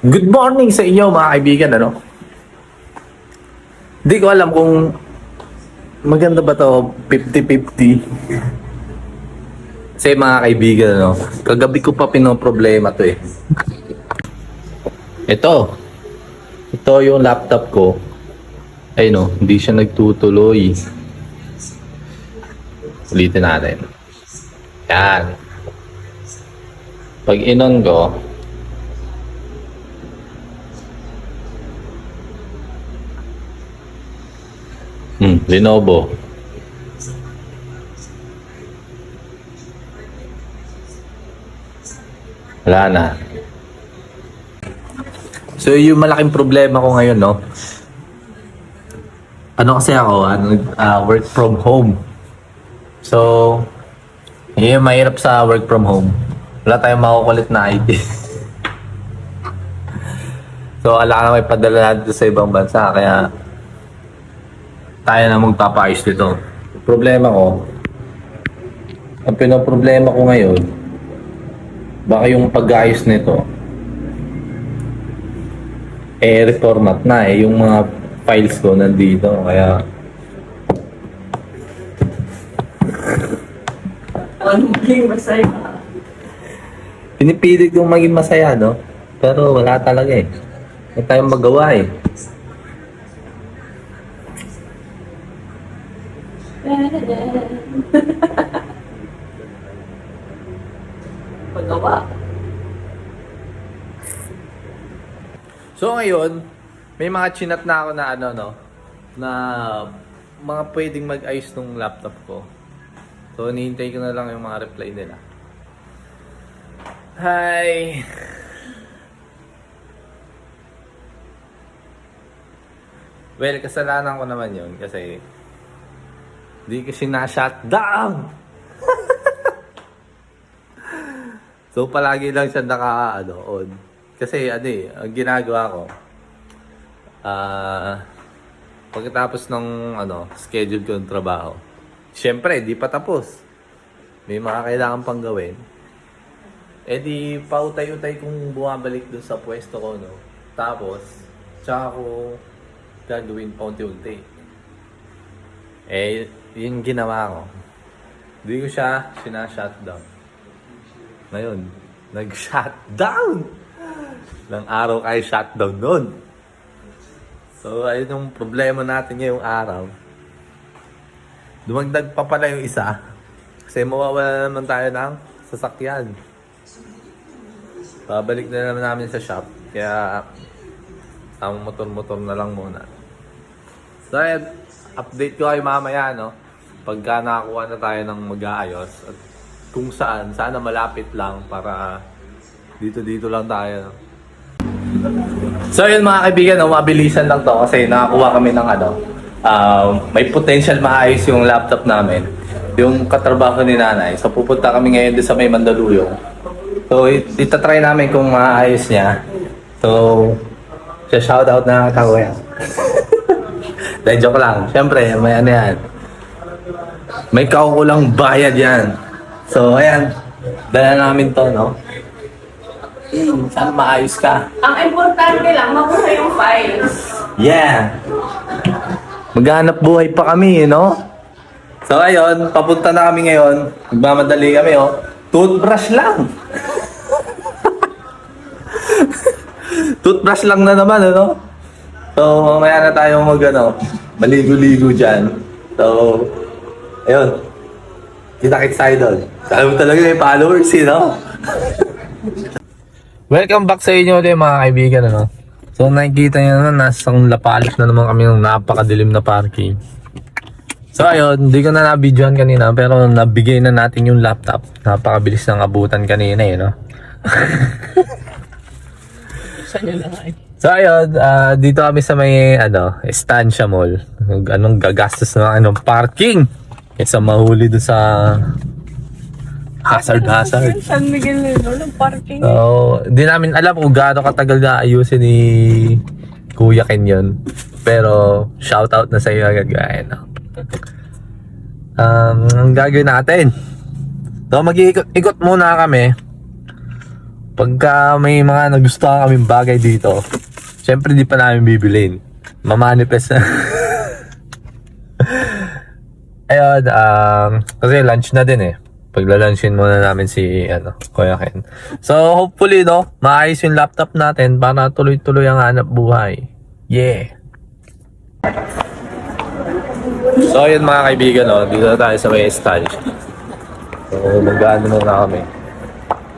Good morning sa inyo mga kaibigan, ano? Hindi ko alam kung maganda ba to 50-50. Kasi mga kaibigan, ano? Kagabi ko pa pinoproblema to eh. Ito. Ito yung laptop ko. Ay no, hindi siya nagtutuloy. Ulitin natin. Yan. Pag inon ko, Hmm, Lenovo. Wala na. So yung malaking problema ko ngayon, no? Ano kasi ako, ano, ah, work from home. So, yun yung mahirap sa work from home. Wala tayong makukulit na IT. so, ala na may padala sa ibang bansa, kaya tayo na magpapaayos dito. Problema ko, ang pinoproblema ko ngayon, baka yung pag-ayos nito, eh, reformat na eh. Yung mga files ko nandito, kaya Ano maging masaya? pinipilit kong maging masaya, no? Pero wala talaga eh. May tayong magawa eh. Pagawa. So ngayon, may mga chinat na ako na ano no, na mga pwedeng mag-ayos ng laptop ko. So hinihintay ko na lang yung mga reply nila. Hi! Well, kasalanan ko naman yun kasi di kasi na-shutdown! so palagi lang siya naka ano, on. Kasi ano eh, ang ginagawa ko, ah, pagkatapos ng ano, schedule ko ng trabaho, syempre, di pa tapos. May mga kailangan pang gawin. Eh di, pautay-utay kong bumabalik dun sa pwesto ko, no? Tapos, tsaka ko gagawin paunti-unti. Eh, yun ginawa ko. Hindi ko siya sinashutdown. Ngayon, nag-shutdown! ng araw kay shutdown nun. So, ayun yung problema natin ngayong araw. Dumagdag pa pala yung isa. Kasi mawawala naman tayo ng sasakyan. Babalik na naman namin sa shop. Kaya, ang motor-motor na lang muna. So, ayun, update ko kayo mamaya, no? Pagka nakakuha na tayo ng mag-aayos. At kung saan, sana malapit lang para dito-dito lang tayo. no? So yun mga kaibigan, no, mabilisan lang to kasi nakakuha kami ng ano, um, may potential maayos yung laptop namin. Yung katrabaho ni nanay. So pupunta kami ngayon doon sa may Mandaluyong. So it- itatry namin kung maayos niya. So, siya shoutout na ako yan. Dahil joke lang. Siyempre, may ano yan. May kaukulang bayad yan. So, ayan. Dala namin to, no? Hmm, sana maayos ka. Ang importante lang, mabuha yung files. Yeah. Maghanap buhay pa kami, eh, no? So ayun, papunta na kami ngayon. Magmamadali kami, oh. Toothbrush lang. Toothbrush lang na naman, ano? So, mamaya na tayo mag, ano, maligo-ligo dyan. So, ayun. Kita-kits tayo doon. Sabi mo talaga may followers, eh, no? Welcome back sa inyo ulit mga kaibigan ano. So nakikita niyo na nasa lapalit na naman kami ng napakadilim na parking. So ayun, hindi ko na nabidyohan kanina pero nabigay na natin yung laptop. Napakabilis ng abutan kanina eh, no? Saan yun lang ay? So ayun, ah, dito kami sa may ano, Estancia Mall. Anong gagastos na anong parking? Kesa mahuli doon sa hazard hazard. San Miguel Lino, ng parking. So, di namin alam kung gaano katagal na ayusin ni Kuya Ken yun. Pero, shoutout na sa iyo agad gaya, no? Um, ang gagawin natin. So, mag-iikot ikot muna kami pagka may mga nagustuhan kaming bagay dito, syempre di pa namin bibilin. Mamanifest na. Ayun, um, kasi lunch na din eh. Pagla-lunchin muna namin si, ano, Kuya Ken. So, hopefully, no, maayos yung laptop natin para tuloy-tuloy ang hanap buhay. Yeah! So, ayun mga kaibigan, no, dito na tayo sa may estancia. So, mag-ano muna kami.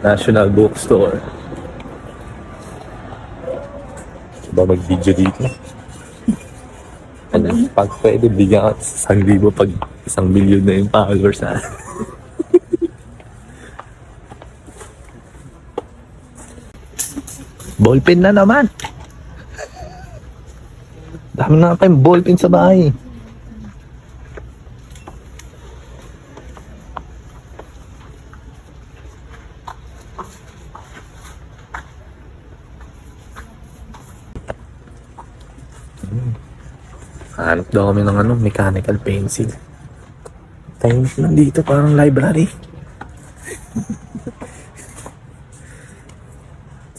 National Bookstore. Ba mag-video dito? Ano, pag pwede, bigyan ka sa isang libo pag isang billion na yung followers na. ballpen na naman. Dami na tayong ballpen sa bahay. Hanap daw kami ng ano, mechanical pencil. Tayo lang dito, parang library.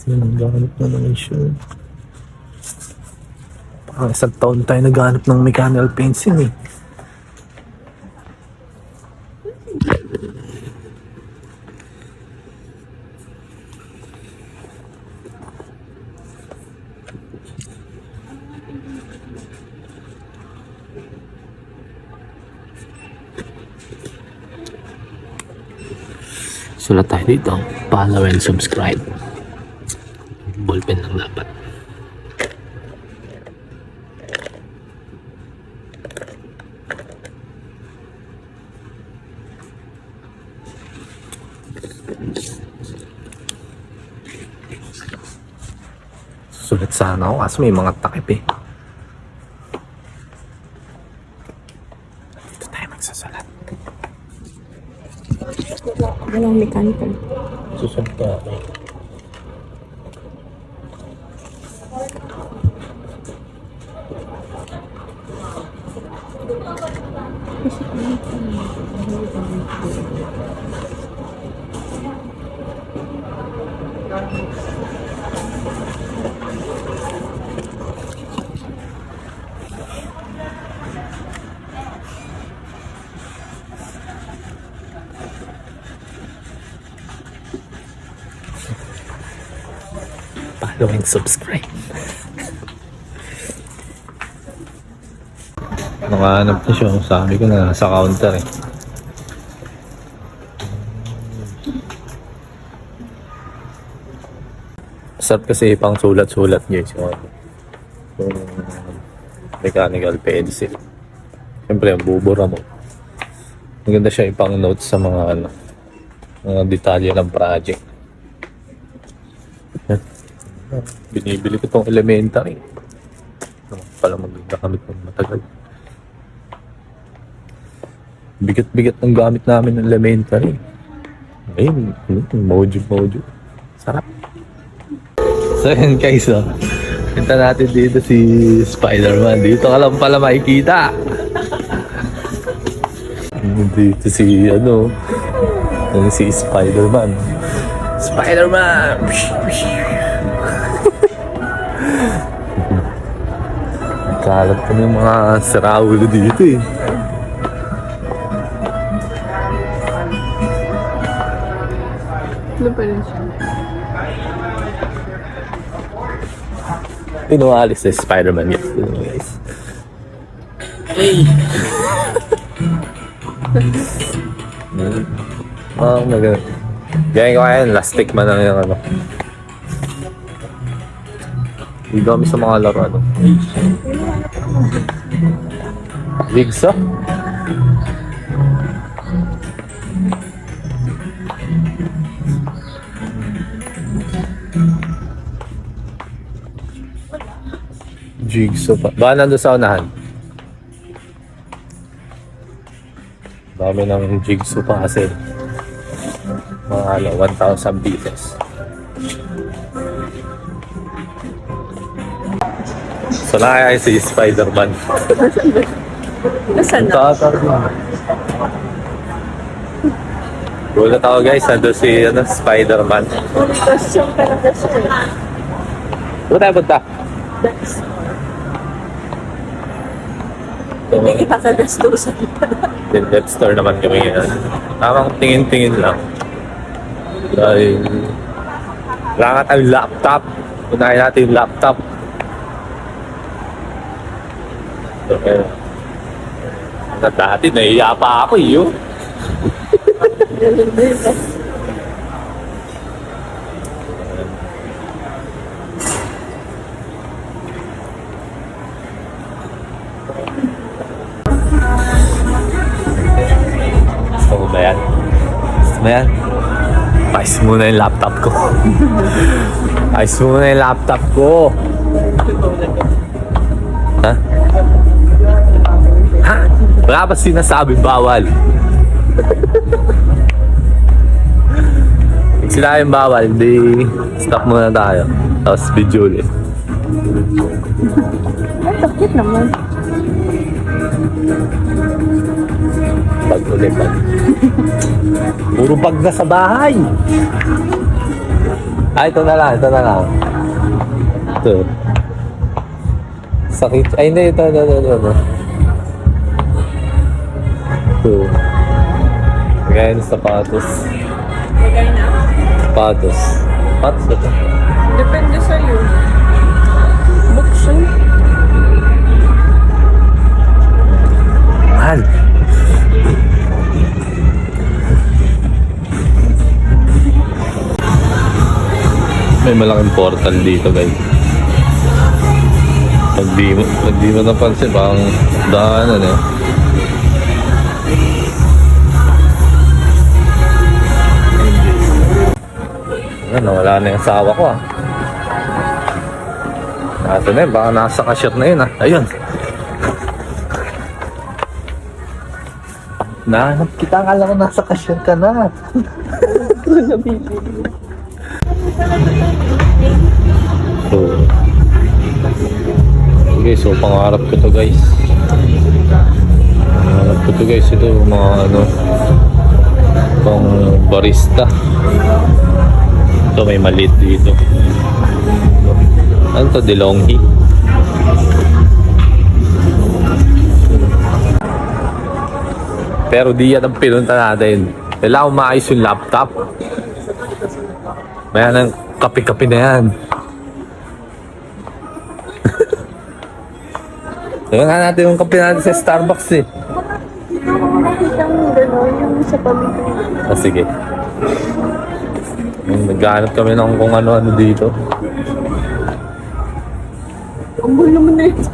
Sino naghanap na ng issue? Parang isang taon tayo naghanap ng mechanical pencil eh. Sulat tayo dito. Follow and subscribe. Ballpen lang dapat. Sulat sana ako kaso may mga takip eh. Dito tayo magsasalat. Mechanical. Susunod ka ako. Follow and subscribe. Nakahanap na siya. Sabi ko na sa counter eh. Sarap kasi pang sulat-sulat guys. Yung, yung mechanical pencil. Siyempre, ang bubura mo. Maganda siya ipang notes sa mga ano, mga detalye ng project. Binibili ko tong elementary. Ano pala magagamit ng matagal. Bigat-bigat ng gamit namin ng elementary. Ayun, mm, mojo mojo. Sarap. So yun guys, oh. Punta natin dito si Spider-Man. Dito ka lang pala makikita. Dito si ano si Spider-Man. Spider-Man! Kalat pa ng mga sirawulo dito eh. Ano pa rin siya? Pinualis na Spider-Man mo, guys. Hey! Ah, maganda. Gaya ko kaya last stick man lang yung ano. Hindi kami sa mga laro ano. Jigsaw? Jigsaw pa. Baka nandun sa unahan. Dami ng jigsaw pa kasi. Mga ano, 1,000 pieces. So nakaya si Spider-Man. Nasaan na? Gulat ako guys, nandun si ano, Spider-Man. Costume talaga siya eh. Saan tayo punta? Hindi kita sa gastusan. Din Pet Store naman kami ngayon. Tamang tingin-tingin lang. Dahil kailangan ang laptop. Unahin natin yung laptop. Okay. Na dati, nahiya pa ako eh. oh. Gusto mo ba yan? Gusto mo yan? Ayos muna yung laptop ko. Ayos muna yung laptop ko. Ha? Wala ba sinasabi bawal? Pag sinabing bawal, di stop muna tayo. Tapos video ulit. Ay, sakit naman. Bag ulit bag. Puro bag na sa bahay. Ah, ito na lang, ito na lang. Ito. Sakit. Ay, hindi, ito, ito, ito, ito. ito. Ito. Gaya ng sapatos. Lagay na. Sapatos. Sapatos ba ito? Depende sa'yo. Buksan. Mahal. May malaking portal dito guys. Pag di mo, pag di mo napansin, parang daanan eh. Ano, wala na yung asawa ko ah. Nasa na yun, baka nasa cashier na yun ah. Ayun. Nahanap kita, akala ko nasa cashier ka na. So, okay, so pangarap ko to guys. Pangarap ko to guys, ito mga ano, pang barista. Ito may maliit dito. Ano to, DeLonghi? Pero di yan ang pinunta natin. Kailangan maayos yung laptop. Maya ng kape-kape na yan. Tingnan natin yung kape natin sa Starbucks eh. Nakita mo gano'n yung sa pamilya. Ah, sige. Yung Naghahanap kami ng kung ano-ano dito. Ang gulo mo na ito.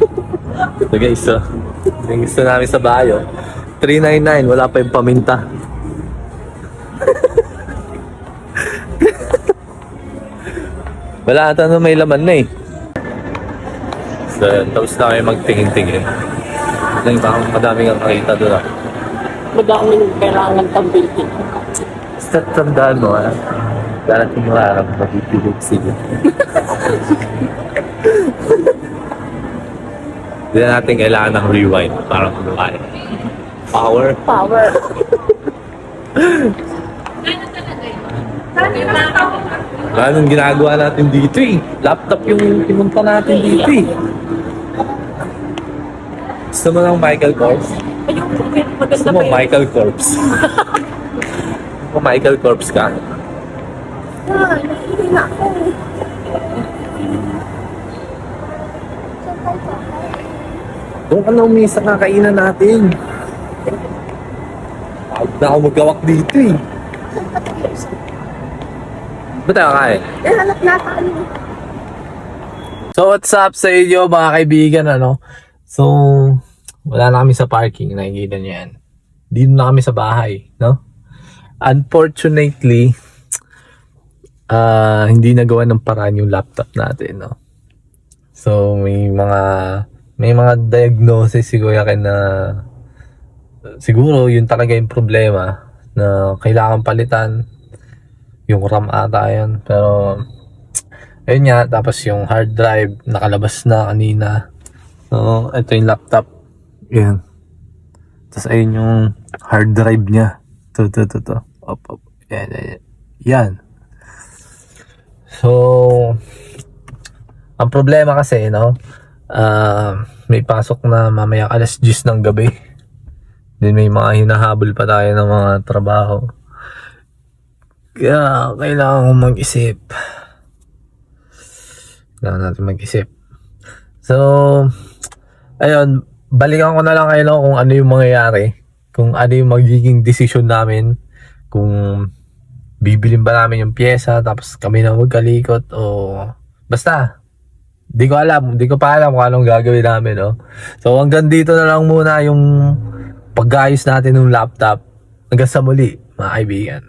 Ito guys, oh. Yung gusto namin sa bayo. 399, wala pa yung paminta. wala ata na may laman na eh. So, tapos na kami magtingin-tingin. Ito yung parang madami kang nakita doon ah. Madaming kailangan tambilin. Basta tandaan mo ah. Darating mo araw, magpipilip sila. Hindi na natin kailangan ng rewind para kumakain. Power. Power. Anong ginagawa natin dito eh? Laptop yung pinunta natin dito eh. Gusto mo ng Michael Kors? Ayun, maganda Gusto mo yun. Michael Kors? Gusto mo Michael Kors ka? Ah, nakikinig na ako. Doon na umis sa kakainan natin. Pagod na ako magawak dito eh. Ba't tayo kain? Eh, hanap na tayo. So what's up sa inyo mga kaibigan ano? So wala na kami sa parking, nakikita niyo yan. Dito na kami sa bahay, no? Unfortunately, ah hindi nagawa ng paraan yung laptop natin, no? So may mga may mga diagnosis si Kuya Ken na siguro yun talaga yung problema na kailangan palitan yung RAM ata yun pero Ayun nga, tapos yung hard drive, nakalabas na kanina. So, ito yung laptop. Yan. Tapos ayun yung hard drive niya. To, to, to, to. Up, up. Yan, yan, yan. So, ang problema kasi, no, ah, may pasok na mamaya alas 10 ng gabi. Then may mga hinahabol pa tayo ng mga trabaho. Kaya kailangan kong mag-isip. Kailangan natin mag-isip. So, ayun, balikan ko na lang kayo no, kung ano yung mangyayari. Kung ano yung magiging decision namin. Kung bibilin ba namin yung pyesa tapos kami na magkalikot o basta di ko alam, di ko pa alam kung anong gagawin namin, no? So, hanggang dito na lang muna yung pag-ayos natin ng laptop. Hanggang sa muli, mga kaibigan.